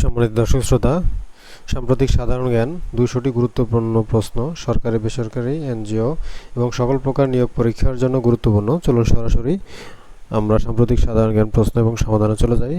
সম্মানিত দর্শক শ্রোতা, সাম্প্রতিক সাধারণ জ্ঞান দুইশোটি গুরুত্বপূর্ণ প্রশ্ন সরকারি, বেসরকারি, এনজিও এবং সকল প্রকার নিয়োগ পরীক্ষার জন্য গুরুত্বপূর্ণ। চলুন সরাসরি আমরা সাম্প্রতিক সাধারণ জ্ঞান প্রশ্ন এবং সমাধানে চলে যাই।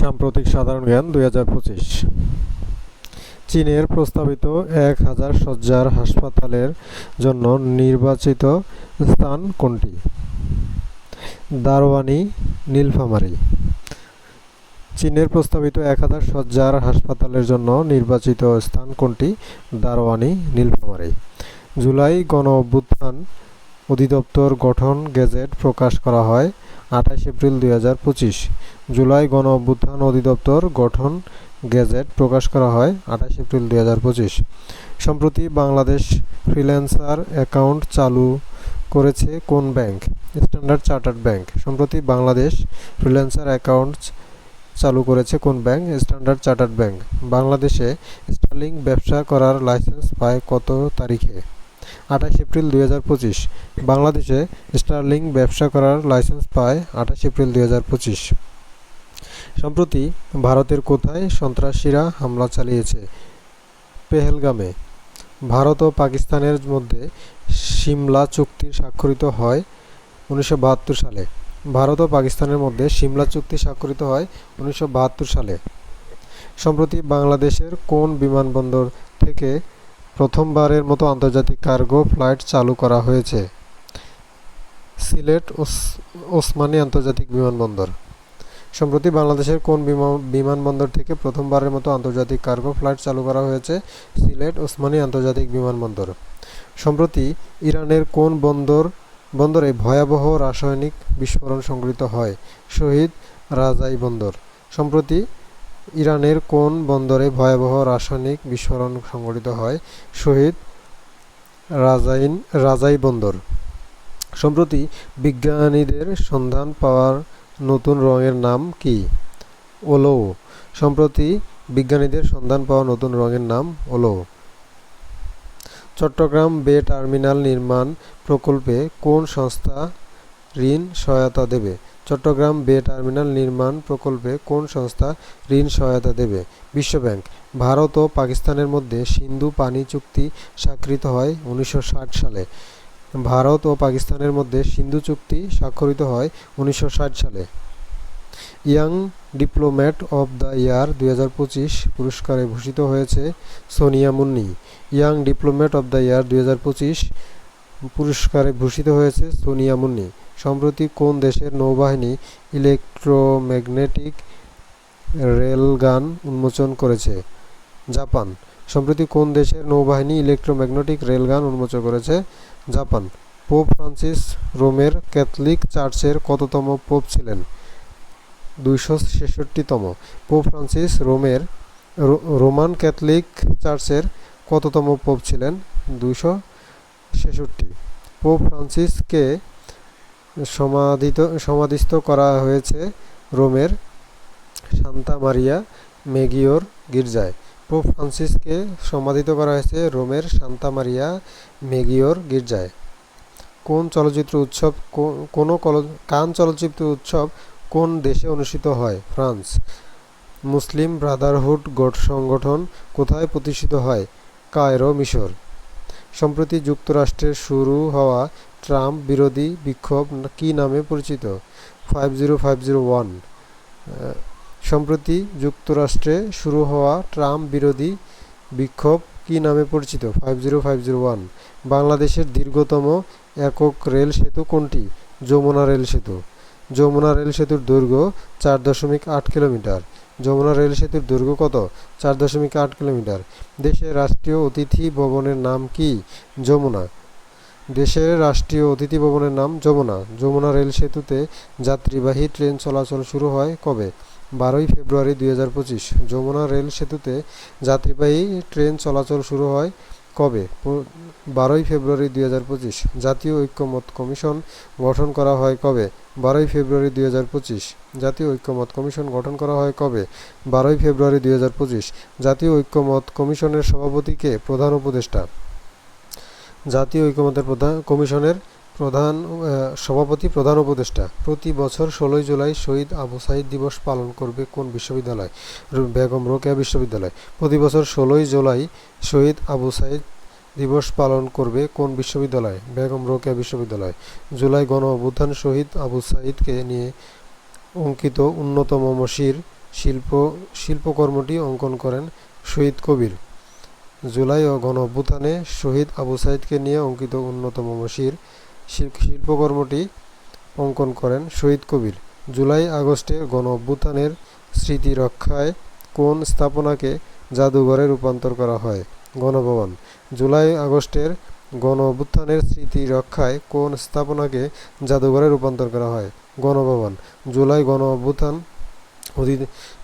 সাম্প্রতিক সাধারণ জ্ঞান দুই হাজার পঁচিশ। চীনের প্রস্তাবিত এক হাজার শয্যার হাসপাতালের জন্য নির্বাচিত স্থান কোনটি? দারওয়ানি নীলফামারী। চীনের প্রস্তাবিত এক হাজার শয্যার হাসপাতালের জন্য নির্বাচিত স্থান কোনটি? দারওয়ানি নীলফামারী। জুলাই গণ অভ্যুত্থান অধিদপ্তর গঠন গেজেট প্রকাশ করা হয় আঠাশ এপ্রিল দুই হাজার পঁচিশ। জুলাই গণ অভ্যুত্থান অধিদপ্তর গঠন গেজেট প্রকাশ করা হয় আঠাশ এপ্রিল দুই হাজার পঁচিশ। সম্প্রতি বাংলাদেশ ফ্রিল্যান্সার অ্যাকাউন্ট চালু করেছে কোন ব্যাংক? Standard chartered bank. সম্প্রতি বাংলাদেশ ফ্রিল্যান্সার অ্যাকাউন্ট চালু করেছে কোন ব্যাংক? Standard Chartered bank. বাংলাদেশে স্টার্লিং ব্যবসা করার লাইসেন্স পায় কত তারিখে? আঠাশ এপ্রিল দুই হাজার পঁচিশ। বাংলাদেশে স্টার্লিং ব্যবসা করার লাইসেন্স পায় আঠাশ এপ্রিল দুই হাজার পঁচিশ। সম্প্রতি ভারতের কোথায় সন্ত্রাসীরা হামলা চালিয়েছে? পেহেলগামে। ভারত ও পাকিস্তানের মধ্যে সিমলা চুক্তি স্বাক্ষরিত হয় উনিশশো বাহাত্তর সালে। ভারত ও পাকিস্তানের মধ্যে সিমলা চুক্তি স্বাক্ষরিত হয় উনিশশো বাহাত্তর সালে। সম্প্রতি বাংলাদেশের কোন বিমানবন্দর থেকে প্রথমবারের মতো আন্তর্জাতিক কার্গো ফ্লাইট চালু করা হয়েছে? সিলেট, ওস- ওসমানী আন্তর্জাতিক বিমানবন্দর। সম্প্রতি বাংলাদেশের কোন বিমা- বিমানবন্দর থেকে প্রথমবারের মতো আন্তর্জাতিক কার্গো ফ্লাইট চালু করা হয়েছে? সিলেট, ওসমানী আন্তর্জাতিক বিমানবন্দর। সম্প্রতি ইরানের কোন বন্দর বন্দরে ভয়াবহ রাসায়নিক বিস্ফোরণ সংঘটিত হয়। শহীদ রাজাই বন্দর। সম্প্রতি ইরানের কোন বন্দরে ভয়াবহ রাসায়নিক বিস্ফোরণ সংঘটিত হয়? শহীদ রাজাইন, রাজাই বন্দর। সম্প্রতি বিজ্ঞানীদের সন্ধান পাওয়ার নতুন রঙের নাম কি? ওলো সম্প্রতি বিজ্ঞানীদের সন্ধান পাওয়া নতুন রঙের নাম ওলো চট্টগ্রাম বে টার্মিনাল নির্মাণ প্রকল্পে কোন সংস্থা ঋণ সহায়তা দেবে? চট্টগ্রাম বে টার্মিনাল নির্মাণ প্রকল্পে কোন সংস্থা ঋণ সহায়তা দেবে? বিশ্বব্যাংক। ভারত ও পাকিস্তানের মধ্যে সিন্ধু পানি চুক্তি স্বাক্ষরিত হয় উনিশশো ষাট সালে। ভারত ও পাকিস্তানের মধ্যে সিন্ধু চুক্তি স্বাক্ষরিত হয় উনিশশো ষাট সালে। Young diplomat of the year দু হাজার পঁচিশ পুরস্কারে ভূষিত হয়েছে Sonia Munni. Young diplomat of the year দু হাজার পঁচিশ পুরস্কারে ভূষিত হয়েছে সোনিয়া মুন্নি। সম্প্রতি কোন দেশের নৌবাহিনী ইলেকট্রোম্যাগনেটিক রেলগান উন্মোচন করেছে? জাপান। সম্প্রতি কোন দেশের নৌবাহিনী ইলেকট্রোম্যাগনেটিক রেলগান উন্মোচন করেছে? জাপান। পোপ ফ্রান্সিস রোমের ক্যাথলিক চার্চের কততম পোপ ছিলেন? দুইশো ছেষট্টিতম। পোপ ফ্রান্সিস রোমের রোমান ক্যাথলিক চার্চের কততম পোপ ছিলেন? দুইশো ছেষট্টি। পোপ ফ্রান্সিসকে সমাধিত, সমাধিস্থ করা হয়েছে রোমের সান্তা মারিয়া মেগিওর গির্জায়। পোপ ফ্রান্সিসকে সমাধিত করা হয়েছে রোমের সান্তা মারিয়া মেগিওর গির্জায়। কোন চলচ্চিত্র উৎসব কোনো কান চলচ্চিত্র উৎসব কোন দেশে অনুষ্ঠিত হয়? ফ্রান্স। মুসলিম ব্রাদারহুড গোট সংগঠন কোথায় প্রতিষ্ঠিত হয়? কায়রো, মিশর। সম্প্রতি যুক্তরাষ্ট্রে শুরু হওয়া ট্রাম্প বিরোধী বিক্ষোভ কী নামে পরিচিত? Five zero five zero one. সম্প্রতি যুক্তরাষ্ট্রে শুরু হওয়া ট্রাম্প বিরোধী বিক্ষোভ কী নামে পরিচিত? Five zero five zero one. বাংলাদেশের দীর্ঘতম একক রেল সেতু কোনটি? যমুনা রেল সেতু। যমুনা রেল সেতুর দৈর্ঘ্য চার দশমিক আট কিলোমিটার। যমুনা রেল সেতুর দৈর্ঘ্য কত? চার দশমিক আট কিলোমিটার। দেশের রাষ্ট্রীয় অতিথি ভবনের নাম কি? যমুনা। দেশের রাষ্ট্রীয় অতিথি ভবনের নাম যমুনা। যমুনা রেল সেতুতে যাত্রীবাহী ট্রেন চলাচল শুরু হয় কবে? বারোই ফেব্রুয়ারি দুই হাজার পঁচিশ। যমুনা রেল সেতুতে যাত্রীবাহী ট্রেন চলাচল শুরু হয় কবে? বারোই ফেব্রুয়ারি দুই হাজার পঁচিশ। জাতীয় ঐক্যমত কমিশন গঠন করা হয় কবে? বারোই ফেব্রুয়ারি দুই হাজার পঁচিশ। জাতীয় ঐক্যমত কমিশন গঠন করা হয় কবে? বারোই ফেব্রুয়ারি দুই হাজার পঁচিশ। জাতীয় ঐক্যমত কমিশনের সভাপতিকে প্রধান উপদেষ্টা। জাতীয় ঐক্যমতের প্রধান কমিশনের প্রধান সভাপতি, প্রধান উপদেষ্টা, প্রতি বছর ষোলোই জুলাই শহীদ আবু সাইদ দিবস পালন করবে কোন বিশ্ববিদ্যালয়? বেগম রোকেয়া বিশ্ববিদ্যালয়। প্রতি বছর ষোলোই জুলাই শহীদ আবু সাইদ দিবস পালন করবে কোন বিশ্ববিদ্যালয়? বেগম রোকেয়া বিশ্ববিদ্যালয়। জুলাই গণ অভ্যুত্থান শহীদ আবু সাইদকে নিয়ে অঙ্কিত উন্নতম মসির শিল্প, শিল্পকর্মটি অঙ্কন করেন শহীদ কবির। জুলাই ও গণ অভ্যুত্থানে শহীদ আবু সাইদকে নিয়ে অঙ্কিত উন্নতম মসির শিল্পকর্মটি অঙ্কন করেন শহীদ কবির। জুলাই আগস্টে গণ অভ্যুত্থানের স্মৃতি রক্ষায় কোন স্থাপনাকে জাদুঘরে রূপান্তর করা হয়? গণভবন। জুলাই আগস্টের গণ অভ্যুত্থানের স্মৃতি রক্ষায় কোন স্থাপনাকে জাদুঘরে রূপান্তর করা হয়? গণভবন। জুলাই গণ অভ্যুত্থান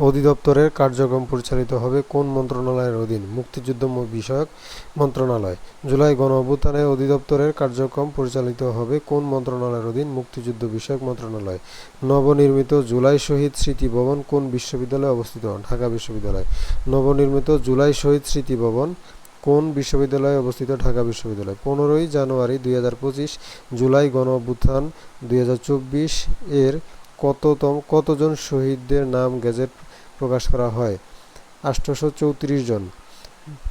অধিদপ্তরের কার্যক্রম পরিচালিত হবে কোন মন্ত্রণালয়ের অধীন? মুক্তিযুদ্ধ বিষয়ক মন্ত্রণালয়। জুলাই গণ অভ্যুত্থানের অধিদপ্তরের কার্যক্রম পরিচালিত হবে কোন মন্ত্রণালয়ের অধীন? মুক্তিযুদ্ধ বিষয়ক মন্ত্রণালয়। নবনির্মিত জুলাই শহীদ স্মৃতি ভবন কোন বিশ্ববিদ্যালয়ে অবস্থিত? ঢাকা বিশ্ববিদ্যালয়। নবনির্মিত জুলাই শহীদ স্মৃতি ভবন কোন বিশ্ববিদ্যালয়ে অবস্থিত? ঢাকা বিশ্ববিদ্যালয়। পনেরোই জানুয়ারি দুই হাজার পঁচিশ জুলাই গণ অভ্যুত্থান দুই হাজার চব্বিশ এর কততম, কতজন শহীদদের নাম গেজেট প্রকাশ করা হয়? আষ্টশো চৌত্রিশ জন।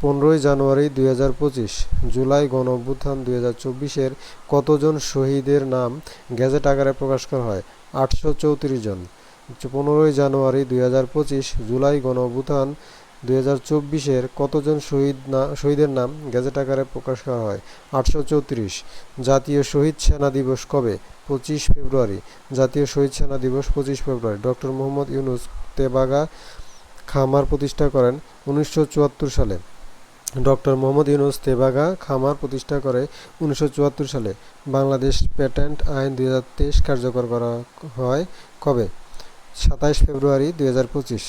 পনেরোই জানুয়ারি দুই হাজার পঁচিশ, জুলাই গণ অভ্যুত্থান দুই হাজার চব্বিশের কতজন শহীদের নাম গেজেট আকারে প্রকাশ করা হয়? আটশো চৌত্রিশ জন। পনেরোই জানুয়ারি দুই হাজার পঁচিশ, জুলাই গণ অভ্যুত্থান দুই হাজার চব্বিশের কতজন শহীদ না, শহীদের নাম গেজেট আকারে প্রকাশ করা হয়? আটশো চৌত্রিশ। জাতীয় শহীদ সেনা দিবস কবে? পঁচিশ ফেব্রুয়ারি। জাতীয় শহীদ সেনা দিবস পঁচিশ ফেব্রুয়ারি। ডক্টর মোহাম্মদ ইউনুস তেবাগা খামার প্রতিষ্ঠা করেন উনিশশো চুয়াত্তর সালে। ডক্টর মোহাম্মদ ইউনুস তেবাগা খামার প্রতিষ্ঠা করে উনিশশো চুয়াত্তর সালে। বাংলাদেশ প্যাটেন্ট আইন দুই হাজার তেইশ কার্যকর করা হয় কবে? সাতাইশ ফেব্রুয়ারি দুই হাজার পঁচিশ।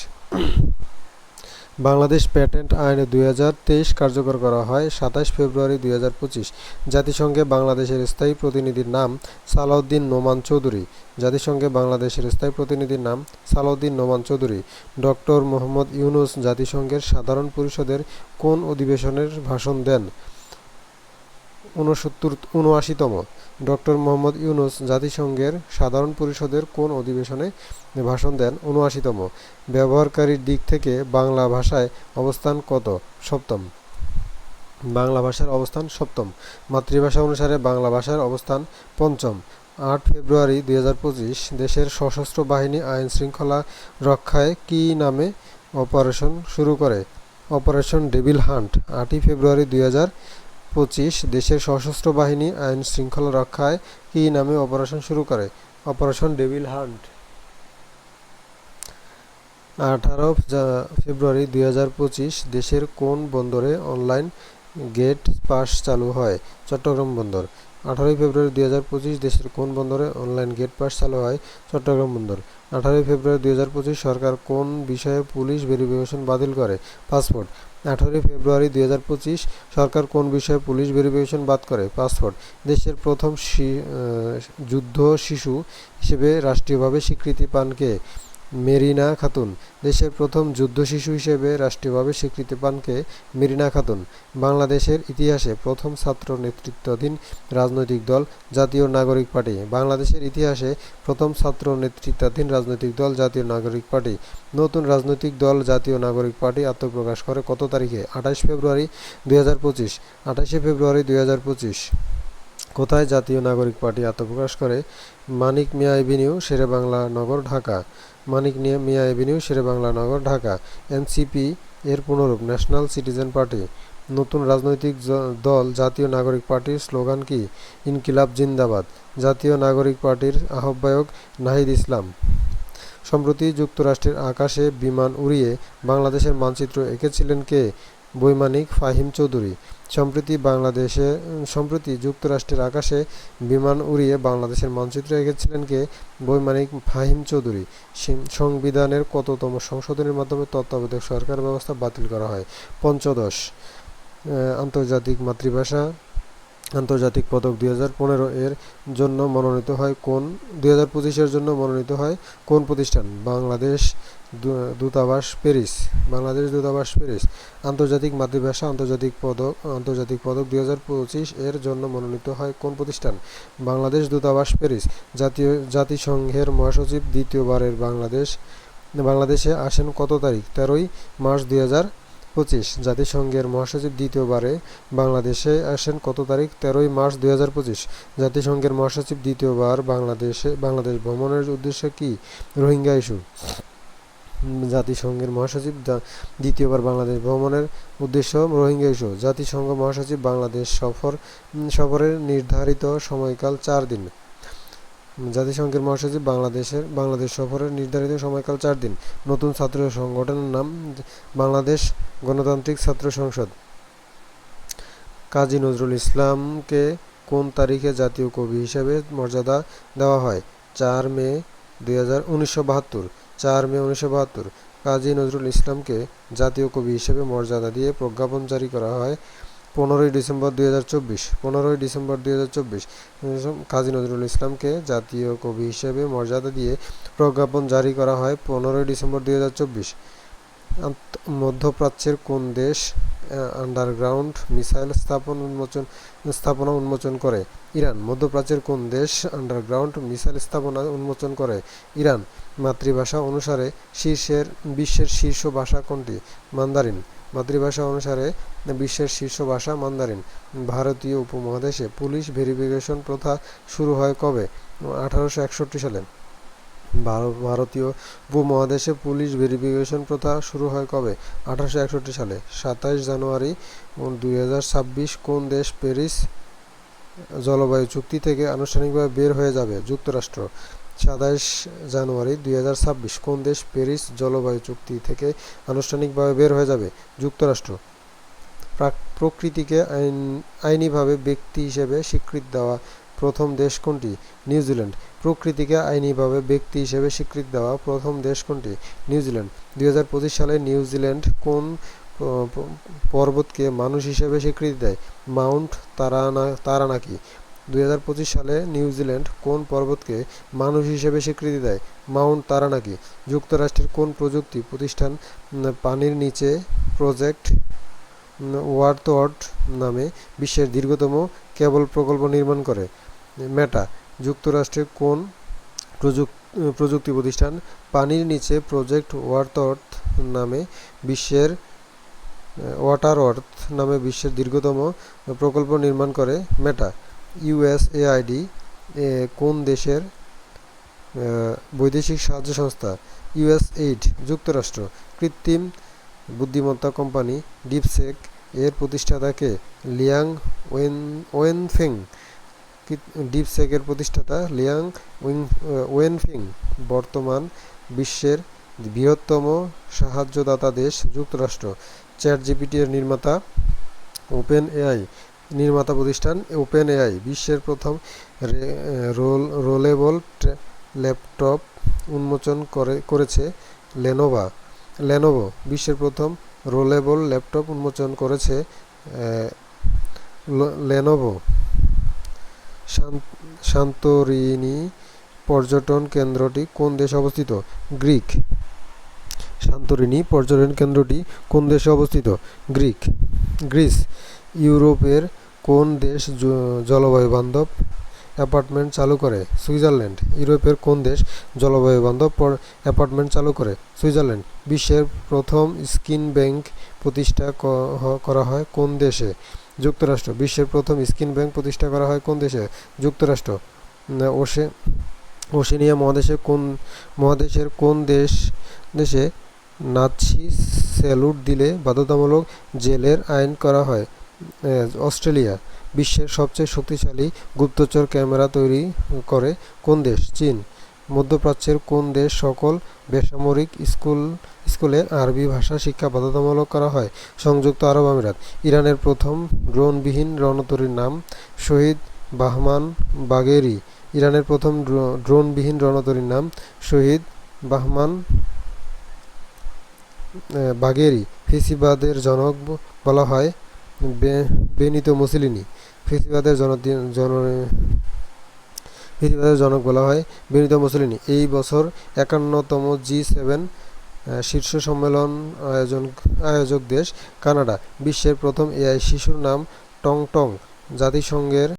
বাংলাদেশ প্যাটেন্ট আইন দুই হাজার তেইশ কার্যকর করা হয় সাতাশ ফেব্রুয়ারি দুই হাজার পঁচিশ। জাতিসংঘে বাংলাদেশের স্থায়ী প্রতিনিধির নাম সালাউদ্দিন নোমান চৌধুরী। জাতিসংঘে বাংলাদেশের স্থায়ী প্রতিনিধির নাম সালাউদ্দিন নোমান চৌধুরী। ডক্টর মোহাম্মদ ইউনুস জাতিসংঘের সাধারণ পরিষদের কোন অধিবেশনের ভাষণ দেন? ঊনসত্তর উনআশিতম ডক্টর মোহাম্মদ ইউনুস জাতিসংঘের সাধারণ পরিষদের কোন অধিবেশনে ভাষণ দেন? উনআশিতম ব্যবহারকারীর দিক থেকে বাংলা ভাষায় অবস্থান কত? সপ্তম। বাংলা ভাষার অবস্থান সপ্তম। মাতৃভাষা অনুসারে বাংলা ভাষার অবস্থান পঞ্চম। আট ফেব্রুয়ারি দুই হাজার পঁচিশ, দেশের সশস্ত্র বাহিনী আইন শৃঙ্খলা রক্ষায় কী নামে অপারেশন শুরু করে? অপারেশন ডেভিল হান্ট, আটই ফেব্রুয়ারি দুই হাজার পঁচিশ, দেশের সশস্ত্র বাহিনী আইন শৃঙ্খলা রক্ষায় কী নামে অপারেশন শুরু করে? Operation devil hunt. আঠারো ফেব্রুয়ারি দুই হাজার পঁচিশ, দেশের কোন বন্দরে অনলাইন গেট পাস চালু হয়? চট্টগ্রাম বন্দর। আঠারোই ফেব্রুয়ারি দুই হাজার পঁচিশ, দেশের কোন বন্দরে অনলাইন গেট পাস চালু হয়? চট্টগ্রাম বন্দর। আঠারোই ফেব্রুয়ারি দুই হাজার পঁচিশ, সরকার কোন বিষয়ে পুলিশ ভেরিফিকেশন বাতিল করে? পাসপোর্ট। আঠারোই ফেব্রুয়ারি দুই সরকার কোন বিষয়ে পুলিশ ভেরিফিকেশন বাদ করে? পাসপোর্ট। দেশের প্রথম যুদ্ধ শিশু হিসেবে রাষ্ট্রীয়ভাবে স্বীকৃতি পান কে? মেরিনা খাতুন, দেশের প্রথম যুদ্ধ শিশু হিসেবে রাষ্ট্রীয়ভাবে স্বীকৃতি পান কে মেরিনা খাতুন। বাংলাদেশের ইতিহাসে প্রথম ছাত্র নেতৃত্বাধীন রাজনৈতিক দল জাতীয় নাগরিক পার্টি। বাংলাদেশের ইতিহাসে প্রথম ছাত্র নেতৃত্বাধীন রাজনৈতিক দল জাতীয় নাগরিক পার্টি। নতুন রাজনৈতিক দল জাতীয় নাগরিক পার্টি আত্মপ্রকাশ করে কত তারিখে? আঠাশ ফেব্রুয়ারি দুই হাজার পঁচিশ। আঠাশে ফেব্রুয়ারি দুই হাজার পঁচিশ। কোথায় জাতীয় নাগরিক পার্টি আত্মপ্রকাশ করে? Manik Mia avenue, Sher-e-Bangla Nagar, Dhaka. Manik Mia avenue, Sher-e-Bangla Nagar, Dhaka. NCP এর পুনরূপ ন্যাশনাল সিটিজেন পার্টি। নতুন রাজনৈতিক দল, জাতীয় নাগরিক পার্টির স্লোগান কি? ইনকিলাব জিন্দাবাদ, জাতীয় নাগরিক পার্টির আহ্বায়ক নাহিদ ইসলাম। সম্প্রতি যুক্তরাষ্ট্রের আকাশে বিমান উড়িয়ে বাংলাদেশের মানচিত্র এঁকেছিলেন কে? বৈমানিক ফাহিম চৌধুরী। সম্প্রতি বাংলাদেশে, সম্প্রতি যুক্তরাষ্ট্রের আকাশে বিমান উড়িয়ে বাংলাদেশের মানচিত্রে এঁকেছিলেন কে? বৈমানিক ফাহিম চৌধুরী। সংবিধানের কততম সংশোধনের মাধ্যমে তত্ত্বাবধায়ক সরকার ব্যবস্থা বাতিল করা হয়। পঞ্চদশ আন্তর্জাতিক মাতৃভাষা, আন্তর্জাতিক পদক দুই হাজার পনেরো এর জন্য মনোনীত হয় কোন, দুই হাজার জন্য মনোনীত হয় কোন প্রতিষ্ঠান? বাংলাদেশ দূতাবাস প্যারিস, বাংলাদেশ দূতাবাস প্যারিস। আন্তর্জাতিক মাতৃভাষা, আন্তর্জাতিক পদক আন্তর্জাতিক পদক দুই হাজার পঁচিশ এর জন্য মনোনীত হয় কোন প্রতিষ্ঠান? বাংলাদেশ দূতাবাস প্যারিস। জাতীয়, জাতিসংঘের মহাসচিব দ্বিতীয়বারের বাংলাদেশ, বাংলাদেশে আসেন কত তারিখ? তেরোই মার্চ দুই হাজার পঁচিশ। জাতিসংঘের মহাসচিব দ্বিতীয়বারে বাংলাদেশে আসেন কত তারিখ? তেরোই মার্চ দুই হাজার পঁচিশ। জাতিসংঘের মহাসচিব দ্বিতীয়বার বাংলাদেশে, বাংলাদেশ ভ্রমণের উদ্দেশ্য কি? Rohingya issue. জাতিসংঘের মহাসচিব দ্বিতীয়বার বাংলাদেশ ভ্রমণের উদ্দেশ্য রোহিঙ্গা ইস্যু। জাতিসংঘ মহাসচিব বাংলাদেশ সফর সফরের নির্ধারিত সময়কাল চার দিন। জাতিসংঘের মহাসচিব বাংলাদেশের, বাংলাদেশ সফরের নির্ধারিত সময়কাল চার দিন। নতুন ছাত্র সংগঠনের নাম বাংলাদেশ গণতান্ত্রিক ছাত্র সংসদ। কাজী নজরুল ইসলামকে কোন তারিখে জাতীয় কবি হিসেবে মর্যাদা দেওয়া হয়? চার মে দুই হাজার উনিশশো চার মে উনিশশো বাহাত্তর, কাজী নজরুল ইসলামকে জাতীয় কবি হিসেবে মর্যাদা দিয়ে প্রজ্ঞাপন জারি করা হয় পনেরোই ডিসেম্বর দুই হাজার চব্বিশ, পনেরোই ডিসেম্বর দুই হাজার চব্বিশ। কাজী নজরুল ইসলামকে জাতীয় কবি হিসেবে মর্যাদা দিয়ে প্রজ্ঞাপন জারি করা হয় পনেরোই ডিসেম্বর দুই হাজার চব্বিশ। মধ্যপ্রাচ্যের কোন দেশ আন্ডারগ্রাউন্ড মিসাইল স্থাপন উন্মোচন, স্থাপনা উন্মোচন করে? ইরান, মধ্যপ্রাচ্যের কোন দেশ আন্ডারগ্রাউন্ড মিসাইল স্থাপনা উন্মোচন করে? ইরান, মাতৃভাষা অনুসারে শীর্ষের, বিশ্বের শীর্ষ ভাষা কোনটি? মান্দারিন। মাতৃভাষা অনুসারে বিশ্বের শীর্ষ ভাষা মান্দারিন। ভারতীয় উপমহাদেশে পুলিশ ভেরিফিকেশন প্রথা শুরু হয় কবে? আঠারোশো একষট্টি সালে। ভার- ভারতীয় উপমহাদেশে পুলিশ ভেরিফিকেশন প্রথা শুরু হয় কবে? আঠারোশো একষট্টি সালে। সাতাইশ জানুয়ারি দুই হাজার ছাব্বিশ কোন দেশ প্যারিস জলবায়ু চুক্তি থেকে আনুষ্ঠানিকভাবে বের হয়ে যাবে যুক্তরাষ্ট্র। সাতাইশ জানুয়ারি দুই হাজার ছাব্বিশ, কোন দেশ প্যারিস জলবায়ু চুক্তি থেকে আনুষ্ঠানিকভাবে বের হয়ে যাবে? যুক্তরাষ্ট্র। প্রকৃতিকে আইন আইনিভাবে ব্যক্তি হিসেবে স্বীকৃতি দেওয়া প্রথম দেশ কোনটি? নিউজিল্যান্ড। প্রকৃতিকে আইনিভাবে ব্যক্তি হিসেবে স্বীকৃতি দেওয়া প্রথম দেশ কোনটি? নিউজিল্যান্ড। দুই হাজার পঁচিশ সালে নিউজিল্যান্ড কোন পর্বতকে মানুষ হিসেবে স্বীকৃতি দেয়। মাউন্ট তারানা, তারানাকি, দুই হাজার পঁচিশ সালে নিউজিল্যান্ড কোন পর্বতকে মানুষ হিসেবে স্বীকৃতি দেয়? মাউন্ট তারানাকি, যুক্তরাষ্ট্রের কোন প্রযুক্তি প্রতিষ্ঠান পানির নিচে প্রজেক্ট ওয়ার্থওয়ার্ড নামে বিশ্বের দীর্ঘতম কেবল প্রকল্প নির্মাণ করে? মেটা, যুক্তরাষ্ট্রের কোন প্রযুক- প্রযুক্তি প্রতিষ্ঠান, পানির নিচে প্রজেক্ট ওয়াটারওয়ার্থ নামে বিশ্বের ওয়াটার ওয়ার্থ নামে বিশ্বের দীর্ঘতম প্রকল্প নির্মাণ করে মেটা ইউএসএআইডি কোন দেশের বৈদেশিক সাহায্য সংস্থা ইউএসএইড যুক্তরাষ্ট্র, কৃত্রিম বুদ্ধিমত্তা কোম্পানি ডিপসেক এর প্রতিষ্ঠাতাকে লিয়াং ওয়েন, ওয়েনফেং ডিপসেকের প্রতিষ্ঠাতা, লিয়াং ওয়েনফিং, বর্তমান বিশ্বের বৃহত্তম সাহায্যদাতা দেশ যুক্তরাষ্ট্র। চ্যাট জিপিটি এর নির্মাতা ওপেন এআই নির্মাতা প্রতিষ্ঠান ওপেন এআই বিশ্বের প্রথম রোল, রোলেবল ল্যাপটপ উন্মোচন করে, করেছে লেনোভা লেনোভো বিশ্বের প্রথম রোলেবল ল্যাপটপ উন্মোচন করেছে লেনোভো শান- সান্তোরিনি পর্যটন কেন্দ্রটি কোন দেশে অবস্থিত? গ্রিক। সান্তোরিনি পর্যটন কেন্দ্রটি কোন দেশে অবস্থিত? গ্রিক। গ্রিস, ইউরোপের কোন দেশ জলবায়ু বান্ধব অ্যাপার্টমেন্ট চালু করে? সুইজারল্যান্ড, ইউরোপের কোন দেশ জলবায়ু বান্ধব পর- অ্যাপার্টমেন্ট চালু করে? সুইজারল্যান্ড, বিশ্বের প্রথম স্কিন ব্যাংক প্রতিষ্ঠা করা হয় কোন দেশে? যুক্তরাষ্ট্র, বিশ্বের প্রথম স্কিন ব্যাংক প্রতিষ্ঠা করা হয় কোন দেশে? যুক্তরাষ্ট্র ওশে, ওশেনিয়া মহাদেশে কোন, মহাদেশের কোন দেশ, দেশে নাৎসি স্যালুট দিলে বাধ্যতামূলক জেলের আইন করা হয়। অস্ট্রেলিয়া, বিশ্বের সবচেয়ে শক্তিশালী গুপ্তচর ক্যামেরা তৈরি করে কোন দেশ? চীন, মধ্যপ্রাচ্যের কোন দেশ সকল বেসামরিক স্কুল, স্কুলে আরবি ভাষা শিক্ষা বাধ্যতামূলক করা হয়? সংযুক্ত আরব আমিরাত, ইরানের প্রথম ড্রোনবিহীন রণতরীর নাম শহীদ বাহমান বাগেরি। ইরানের প্রথম ড্রো- ড্রোনবিহীন রণতরীর নাম শহীদ বাহমান বাগেরি ফেসিবাদের জনক বলা হয় বেনিতো মুসলিনি। ফেসিবাদের জন ফেসিবাদের জনক বলা হয়, বেনিতো মুসলিনি। এই বছর একান্নতম জি সেভেন শীর্ষ সম্মেলন আয়োজন, আয়োজক দেশ কানাডা। বিশ্বের প্রথম এআই শিশুর নাম টং টং জাতিসংঘের